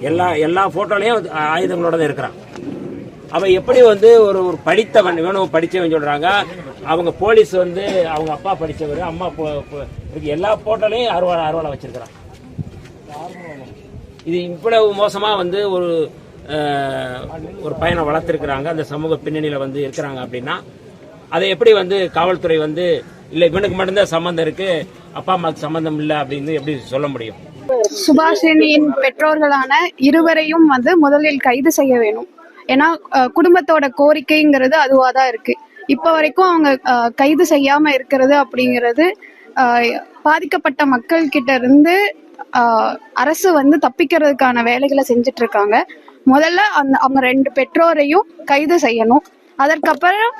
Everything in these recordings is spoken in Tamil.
எல்லா எல்லா போட்டோலையும் ஆயுதங்களோட தான் இருக்கிறான். அவன் எப்படி வந்து ஒரு ஒரு படித்தவன் வேணும் படித்தவன் சொல்றாங்க அவங்க போலீஸ் வந்து அவங்க அப்பா படித்தவர் அம்மா போ- எல்லா போட்டோலையும் அறுவாளை அறுவாளை வச்சிருக்கிறான். இது இவ்வளவு மோசமா வந்து ஒரு ஒரு பையனை வளர்த்துருக்குறாங்க அந்த சமூக பின்னணியில் வந்து இருக்கிறாங்க அப்படின்னா அதை எப்படி வந்து காவல்துறை வந்து இல்லை இவனுக்கு மட்டும்தான் சம்மந்தம் இருக்குது அப்பா அம்மாவுக்கு சம்மந்தம் இல்லை அப்படின்னு எப்படி சொல்ல முடியும்? சுபாஷினியின் பெற்றோர்களான இருவரையும் வந்து முதலில் கைது செய்ய வேணும். ஏன்னா குடும்பத்தோட கோரிக்கைங்கிறது அதுவாக தான் இருக்கு. இப்போ வரைக்கும் அவங்க கைது செய்யாம இருக்கிறது அப்படிங்கிறது பாதிக்கப்பட்ட மக்கள் கிட்ட இருந்து அரசு வந்து தப்பிக்கிறதுக்கான வேலைகளை செஞ்சுட்டு இருக்காங்க முதல்ல அந்த அவங்க ரெண்டு பெற்றோரையும் கைது செய்யணும். அதற்கப்புறம்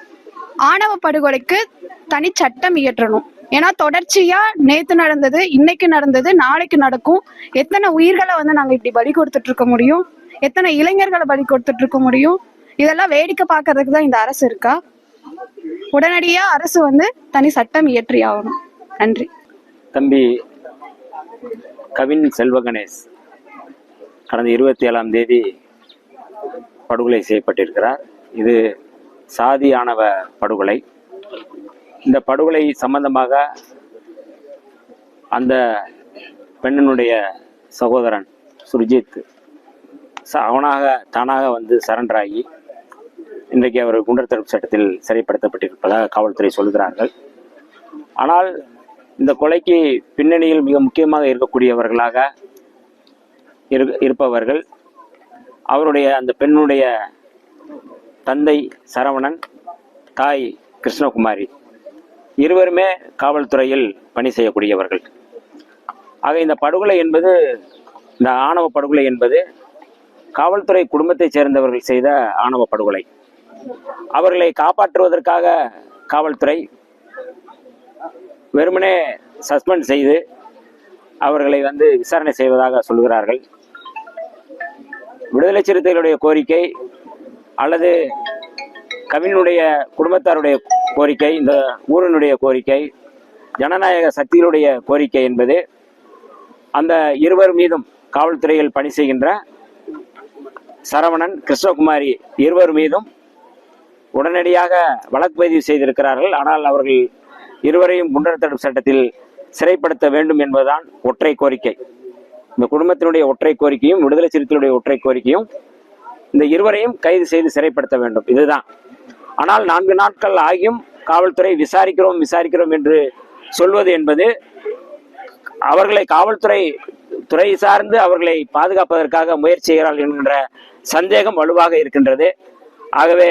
ஆணவ படுகொலைக்கு தனி சட்டம் இயற்றணும். ஏன்னா தொடர்ச்சியா நேத்து நடந்தது இன்னைக்கு நடந்தது நாளைக்கு நடக்கும். எத்தனை உயிர்களை வந்து நாங்க இப்படி பலி கொடுத்துட்டு இருக்க முடியும்? எத்தனை இளைஞர்களை பலி கொடுத்துட்டு இருக்க முடியும்? இதெல்லாம் வேடிக்கை பார்க்கறதுக்கு தான் இந்த அரசு இருக்கா? உடனடியா அரசு வந்து தனி சட்டம் இயற்றி ஆகணும். நன்றி. தம்பி கவின் செல்வ கணேஷ் கடந்த இருபத்தி ஏழாம் தேதி படுகொலை செய்யப்பட்டிருக்கிறார். இது சாதி ஆணவ படுகொலை. இந்த படுகொலை சம்பந்தமாக அந்த பெண்ணினுடைய சகோதரன் சுர்ஜித் ச- அவனாக தானாக வந்து சரண்டர் ஆகி இன்றைக்கு அவர் குண்டர் தடுப்பு சட்டத்தில் சிறைப்படுத்தப்பட்டிருப்பதாக காவல்துறை சொல்கிறார்கள் ஆனால் இந்த கொலைக்கு பின்னணியில் மிக முக்கியமாக இருக்கக்கூடியவர்களாக இரு இருப்பவர்கள் அவருடைய அந்த பெண்ணுடைய தந்தை சரவணன் தாய் கிருஷ்ணகுமாரி. இருவருமே காவல்துறையில் பணி செய்யக்கூடியவர்கள். ஆக இந்த படுகொலை என்பது இந்த ஆணவ படுகொலை என்பது காவல்துறை குடும்பத்தைச் சேர்ந்தவர்கள் செய்த ஆணவ படுகொலை. அவர்களை காப்பாற்றுவதற்காக காவல்துறை வெறுமனே சஸ்பெண்ட் செய்து அவர்களை வந்து விசாரணை செய்வதாக சொல்கிறார்கள். விடுதலை சிறுத்தைகளுடைய கோரிக்கை அல்லது கவினுடைய குடும்பத்தாருடைய கோரிக்கை இந்த ஊரினுடைய கோரிக்கை ஜனநாயக சக்திகளுடைய கோரிக்கை என்பது அந்த இருவர் மீதும் காவல்துறையில் பணி செய்கின்ற சரவணன் கிருஷ்ணகுமாரி இருவர் மீதும் உடனடியாக வழக்கு பதிவு செய்திருக்கிறார்கள். ஆனால் அவர்கள் இருவரையும் குண்டர் தடுப்பு சட்டத்தில் சிறைப்படுத்த வேண்டும் என்பதுதான் ஒற்றை கோரிக்கை. இந்த குடும்பத்தினுடைய ஒற்றை கோரிக்கையும் விடுதலை சிறுத்தையுடைய ஒற்றை கோரிக்கையும் இந்த இருவரையும் கைது செய்து சிறைப்படுத்த வேண்டும். இதுதான். ஆனால் நான்கு நாட்கள் ஆகியும் காவல்துறை விசாரிக்கிறோம் விசாரிக்கிறோம் என்று சொல்வது என்பது அவர்களை காவல்துறை துறை சார்ந்து அவர்களை பாதுகாப்பதற்காக முயற்சி செய்கிறார்கள் என்கின்ற சந்தேகம் வலுவாக இருக்கின்றது. ஆகவே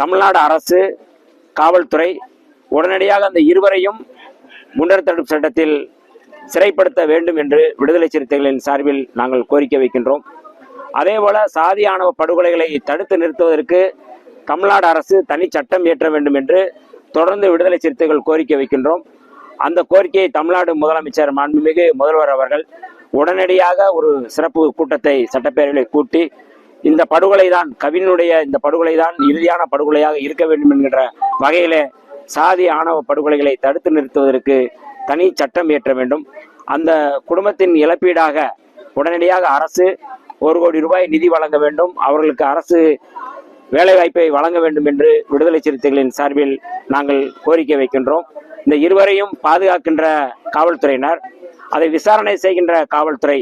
தமிழ்நாடு அரசு காவல்துறை உடனடியாக அந்த இருவரையும் குண்டர் தடுப்பு சட்டத்தில் சிறைப்படுத்த வேண்டும் என்று விடுதலை சிறுத்தைகளின் சார்பில் நாங்கள் கோரிக்கை வைக்கின்றோம். அதேபோல சாதி ஆணவ படுகொலைகளை தடுத்து நிறுத்துவதற்கு தமிழ்நாடு அரசு தனி சட்டம் இயற்ற வேண்டும் என்று தொடர்ந்து விடுதலை சிறுத்தைகள் கோரிக்கை வைக்கின்றோம். அந்த கோரிக்கையை தமிழ்நாடு முதலமைச்சர் மாண்புமிகு முதல்வர் அவர்கள் உடனடியாக ஒரு சிறப்பு கூட்டத்தை சட்டப்பேரவையில் கூட்டி இந்த படுகொலை தான் கவினுடைய இந்த படுகொலை தான் இறுதியான படுகொலையாக இருக்க வேண்டும் என்கின்ற வகையிலே சாதி ஆணவ படுகொலைகளை தடுத்து நிறுத்துவதற்கு தனி சட்டம் இயற்ற வேண்டும். அந்த குடும்பத்தின் இழப்பீடாக உடனடியாக அரசு ஒரு கோடி ரூபாய் நிதி வழங்க வேண்டும். அவர்களுக்கு அரசு வேலைவாய்ப்பை வழங்க வேண்டும் என்று விடுதலை சிறுத்தைகளின் சார்பில் நாங்கள் கோரிக்கை வைக்கின்றோம். இந்த இருவரையும் பாதுகாக்கின்ற காவல்துறையினர் அதை விசாரணை செய்கின்ற காவல்துறை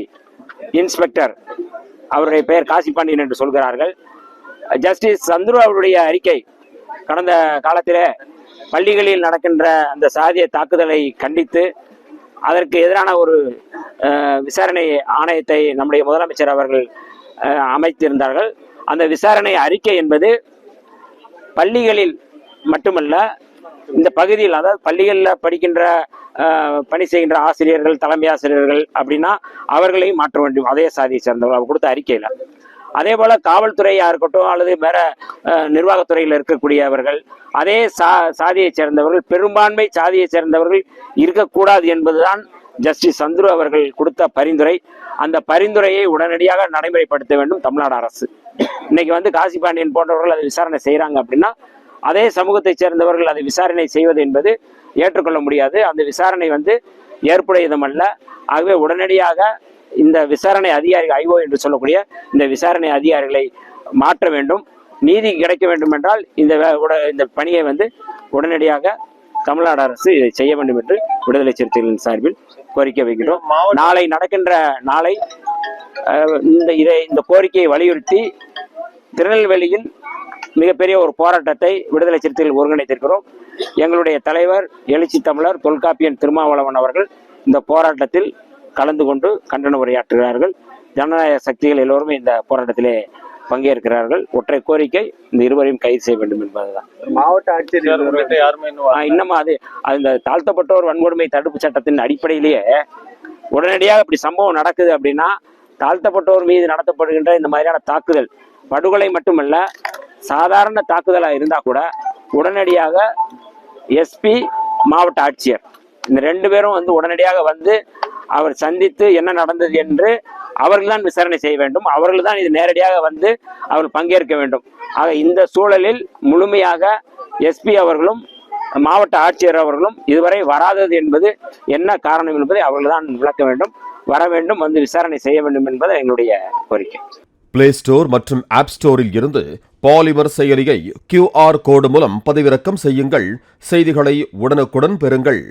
இன்ஸ்பெக்டர் அவருடைய பெயர் காசிபாண்டியன் என்று சொல்கிறார்கள். ஜஸ்டிஸ் சந்துரு அவருடைய அறிக்கை கடந்த காலத்திலே பள்ளிகளில் நடக்கின்ற அந்த சாதிய தாக்குதலை கண்டித்து அதற்கு எதிரான ஒரு விசாரணை ஆணையத்தை நம்முடைய முதலமைச்சர் அவர்கள் அமைத்திருந்தார்கள். அந்த விசாரணை அறிக்கை என்பது பள்ளிகளில் மட்டுமல்ல இந்த பகுதியில் அதாவது பள்ளிகளில் படிக்கின்ற பணி செய்கின்ற ஆசிரியர்கள் தலைமை ஆசிரியர்கள் அப்படின்னா அவர்களையும் மாற்ற வேண்டும். அதே சாதியை சேர்ந்தவர்கள். அவர் கொடுத்த அறிக்கையில். அதே போல் காவல்துறையாக இருக்கட்டும் அல்லது வேற நிர்வாகத்துறையில் இருக்கக்கூடியவர்கள் அதே சா சாதியை சேர்ந்தவர்கள் பெரும்பான்மை சாதியை சேர்ந்தவர்கள் இருக்கக்கூடாது என்பதுதான் ஜஸ்டிஸ் சந்துரு அவர்கள் கொடுத்த பரிந்துரை அந்த பரிந்துரையை உடனடியாக நடைமுறைப்படுத்த வேண்டும் தமிழ்நாடு அரசு. இன்னைக்கு வந்து காசி பாண்டியன் போன்றவர்கள் அதை விசாரணை செய்கிறாங்க அப்படின்னா அதே சமூகத்தைச் சேர்ந்தவர்கள் அதை விசாரணை செய்வது என்பது ஏற்றுக்கொள்ள முடியாது. அந்த விசாரணை வந்து ஏற்புடையதுமல்ல. அல்ல ஆகவே உடனடியாக இந்த விசாரணை அதிகாரிகள் ஐஓ என்று சொல்லக்கூடிய இந்த விசாரணை அதிகாரிகளை மாற்ற வேண்டும். நீதி கிடைக்க வேண்டும் என்றால் இந்த உட- இந்த பணியை வந்து உடனடியாக தமிழ்நாடு அரசு இதை செய்ய வேண்டும் என்று விடுதலை சிறுத்தைகளின் சார்பில் கோரிக்கை வைக்கிறோம் நாளை நடக்கின்ற நாளை இந்த இதை இந்த கோரிக்கையை வலியுறுத்தி திருநெல்வேலியில் மிகப்பெரிய ஒரு போராட்டத்தை விடுதலை சிறுத்தைகள் ஒருங்கிணைத்திருக்கிறோம். எங்களுடைய தலைவர் எழுச்சி தமிழர் தொல்காப்பியன் திருமாவளவன் அவர்கள் இந்த போராட்டத்தில் கலந்து கொண்டு கண்டன உரையாற்றுகிறார்கள். ஜனநாயக சக்திகள் எல்லோருமே இந்த போராட்டத்திலே பங்கேற்கிறார்கள். ஒற்றை கோரிக்கை இந்த இருவரையும் கைது செய்ய வேண்டும் என்பதுதான். மாவட்ட ஆட்சியர் இன்னமும் அது இந்த தாழ்த்தப்பட்டோர் வன்கொடுமை தடுப்பு சட்டத்தின் அடிப்படையிலேயே உடனடியாக இப்படி சம்பவம் நடக்குது அப்படின்னா தாழ்த்தப்பட்டோர் மீது நடத்தப்படுகின்ற இந்த மாதிரியான தாக்குதல் படுகொலை மட்டுமல்ல சாதாரண தாக்குதலா இருந்தா கூட உடனடியாக எஸ்பி மாவட்ட ஆட்சியர். இந்த ரெண்டு பேரும் வந்து உடனடியாக வந்து அவர் சந்தித்து என்ன நடந்தது என்று அவர்கள் தான் விசாரணை செய்ய வேண்டும். அவர்கள் தான் இது நேரடியாக வந்து அவர் பங்கேற்க வேண்டும். ஆக இந்த சூழலில் முழுமையாக எஸ்பி அவர்களும் மாவட்ட ஆட்சியர் அவர்களும் இதுவரை வராதது என்பது என்ன காரணம் என்பதை அவர்கள் தான் விளக்க வேண்டும். வர வேண்டும் வந்து விசாரணை செய்ய வேண்டும் என்பது எங்களுடைய கோரிக்கை. பிளே ஸ்டோர் மற்றும் ஆப் ஸ்டோரில் இருந்து பாலிமர் செயலியை கியூஆர் கோடு மூலம் பதிவிறக்கம் செய்யுங்கள். செய்திகளை உடனுக்குடன் பெறுங்கள்.